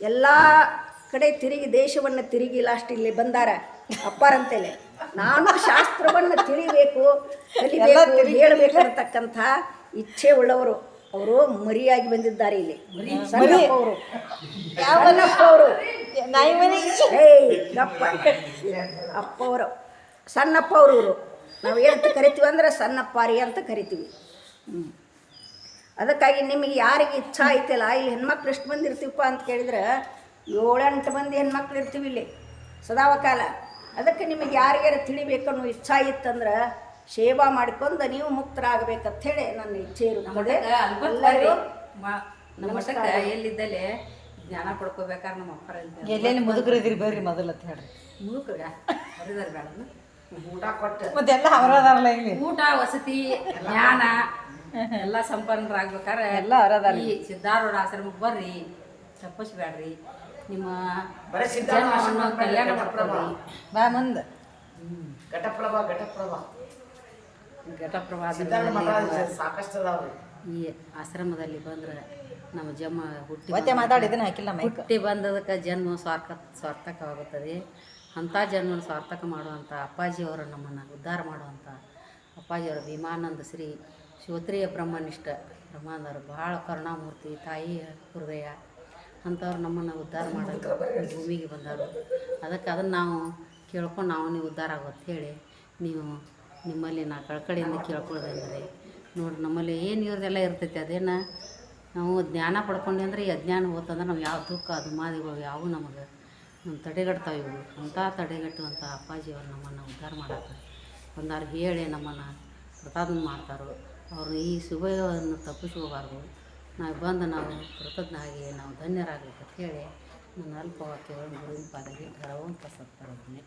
ಎಲ್ಲ ಕಡೆ ತಿರುಗಿ ದೇಶವನ್ನು ತಿರುಗಿ ಲಾಸ್ಟ್ ಇಲ್ಲಿ ಬಂದಾರ ಅಪ್ಪಾರಂತೇಳಿ ನಾನು ಶಾಸ್ತ್ರವನ್ನು ತಿಳಿಬೇಕು ಕಲಿಬೇಕು ಹೇಳಬೇಕಂತಕ್ಕಂಥ ಇಚ್ಛೆ ಉಳ್ಳವರು. ಅವರು ಮರಿಯಾಗಿ ಬಂದಿದ್ದಾರೆ ಇಲ್ಲಿ. ಸಣ್ಣಪ್ಪ ಅವರು. ಸಣ್ಣಪ್ಪ ಅವರು. ಏಯ್ ಗಪ್ಪ. ಅಪ್ಪ ಅವರು. ಸಣ್ಣಪ್ಪ ಅವರು ಇವರು ನಾವು ಏನಂತ ಕರಿತೀವಿ ಅಂದ್ರೆ ಸಣ್ಣಪ್ಪಾರಿ ಅಂತ ಕರಿತೀವಿ. ಹ್ಞೂ ಅದಕ್ಕಾಗಿ ನಿಮಗೆ ಯಾರಿಗೆ ಇಚ್ಛಾ ಐತಲ್ಲ ಇಲ್ಲಿ ಹೆಣ್ಮಕ್ಳು ಎಷ್ಟು ಮಂದಿ ಇರ್ತೀವಪ್ಪ ಅಂತ ಕೇಳಿದ್ರೆ ಏಳೆಂಟು ಮಂದಿ ಹೆಣ್ಮಕ್ಳು ಇರ್ತೀವಿ ಇಲ್ಲಿ ಸದಾವಕಾಲ. ಅದಕ್ಕೆ ನಿಮಗೆ ಯಾರಿಗಾರ ತಿಳಿಬೇಕನ್ನೋ ಇಚ್ಛಾ ಇತ್ತಂದ್ರೆ ಸೇವಾ ಮಾಡ್ಕೊಂಡು ನೀವು ಮುಕ್ತರಾಗಬೇಕಂತ ಹೇಳಿ ನನ್ನ ಇಚ್ಛೆ ಇರುತ್ತದೆ. ನಮ್ಮ ಎಲ್ಲಿದ್ದಲ್ಲೇ ಜ್ಞಾನ ಪಡ್ಕೋಬೇಕಾದ್ರೆ ನಮ್ಮ ಅಪ್ಪರ ಎಲ್ಲೇನು ಮುದುಕರಿದಿರಿ ಬರ್ರಿ ಮೊದಲು ಅಂತ ಹೇಳ್ರಿ. ಮುದುಕರ ಊಟ ಬೇಡ ಮತ್ತೆ ಕೊಟ್ಟು. ಮತ್ತೆಲ್ಲ ಅವರದಾರಲ್ಲ ಇಲ್ಲಿ. ಊಟ ವಸತಿ ಜ್ಞಾನ ಎಲ್ಲ ಸಂಪನ್ನರಾಗ್ಬೇಕಾದ್ರೆ ಎಲ್ಲ ಅವರದಾರ ಈ ಸಿದ್ಧಾರೂಢ ಆಶ್ರಮಕ್ಕೆ ಬರ್ರಿ ತಪ್ಪಿಸ್ಬೇಡ್ರಿ. ನಿಮ್ಮ ಬರೀ ಜನ್ಮವನ್ನು ಕಲ್ಯಾಣ. ಮಾಡ್ಕೊಳ್ರಿ. ಬಾ ಮುಂದೆ. ಘಟಪ್ರಭಾ ಘಟಪ್ರಭಾ. ಘಟಪ್ರಭಾದ ಸಿದ್ಧಾರೂಢ ಮಠ ಸಾಕಷ್ಟು ಅದಾವ್ರಿ. ಈ ಆಶ್ರಮದಲ್ಲಿ ಬಂದ್ರೆ ನಮ್ಮ ಜನ್ಮ ಹುಟ್ಟಿ ಮತ್ತೆ ಮಾತಾಡಿ ಇದನ್ನ ಹಾಕಿಲ್ಲ ಮೈಕ್. ಹುಟ್ಟಿ ಬಂದದಕ್ಕೆ ಜನ್ಮ ಸ್ವಾರ್ಥ ಸಾರ್ಥಕವಾಗುತ್ತದೆ ಅಂಥ ಜನ್ಮ ಸಾರ್ಥಕ ಮಾಡುವಂಥ ಅಪ್ಪಾಜಿಯವರು ನಮ್ಮನ್ನು ಉದ್ಧಾರ ಮಾಡುವಂಥ ಅಪ್ಪಾಜಿಯವರ ಭೀಮಾನಂದ ಶ್ರೀ ಶ್ರೋತ್ರಿಯ ಬ್ರಹ್ಮನಿಷ್ಠ. ಬ್ರಹ್ಮಾನಂದರು ಭಾಳ ಕರುಣಾಮೂರ್ತಿ, ತಾಯಿ ಹೃದಯ, ಅಂಥವ್ರು ನಮ್ಮನ್ನು ಉದ್ಧಾರ ಮಾಡೋದು, ಭೂಮಿಗೆ ಬಂದರು ಅದಕ್ಕೆ ಅದನ್ನು ನಾವು ಕೇಳ್ಕೊಂಡು ನಾವು ನೀವು ಉದ್ಧಾರ ಆಗುತ್ತೆ ಹೇಳಿ, ನೀವು ನಿಮ್ಮಲ್ಲಿ ನಾ ಕಳ್ಕಳಿಯಿಂದ ಕೇಳ್ಕೊಳ್ಳೋದಂದರೆ ನೋಡಿ ನಮ್ಮಲ್ಲಿ ಏನು ಇವ್ರದೆಲ್ಲ ಇರ್ತೈತಿ, ಅದೇನು ನಾವು ಜ್ಞಾನ ಪಡ್ಕೊಂಡೆ ಅಂದ್ರೆ ಈ ಅಜ್ಞಾನ ಹೋತಂದ್ರೆ ನಾವು ಯಾವ ದುಃಖ ದುಮಾದಿಗಳು ಯಾವು ನಮಗೆ ನಮ್ಮ ತಡೆಗಟ್ತಾವೆ ಇವು ಅಂಥ ತಡೆಗಟ್ಟುವಂಥ ಅಪ್ಪಾಜಿಯವರು ನಮ್ಮನ್ನು ಉದ್ಧಾರ ಮಾಡಕ್ಕೆ ಒಂದಾರು ಹೇಳಿ ನಮ್ಮನ್ನು ಪ್ರತಾಪನ ಮಾಡ್ತಾರೋ. ಅವರು ಈ ಶುಭವನ್ನು ತಪ್ಪಿಸ್ಕೋಬಾರ್ದು. ನಾವು ಬಂದು ನಾವು ಕೃತಜ್ಞ ಆಗಿ ನಾವು ಧನ್ಯರಾಗಬೇಕಂತ ಹೇಳಿ ನನ್ನ ಅಲ್ಪ ವಾಕ್ಯಗಳನ್ನು ಗುರುವಿನ ಪಾದಕ್ಕೆ ಧರವಂತ ಸತ್ಪರವನ್ನೇ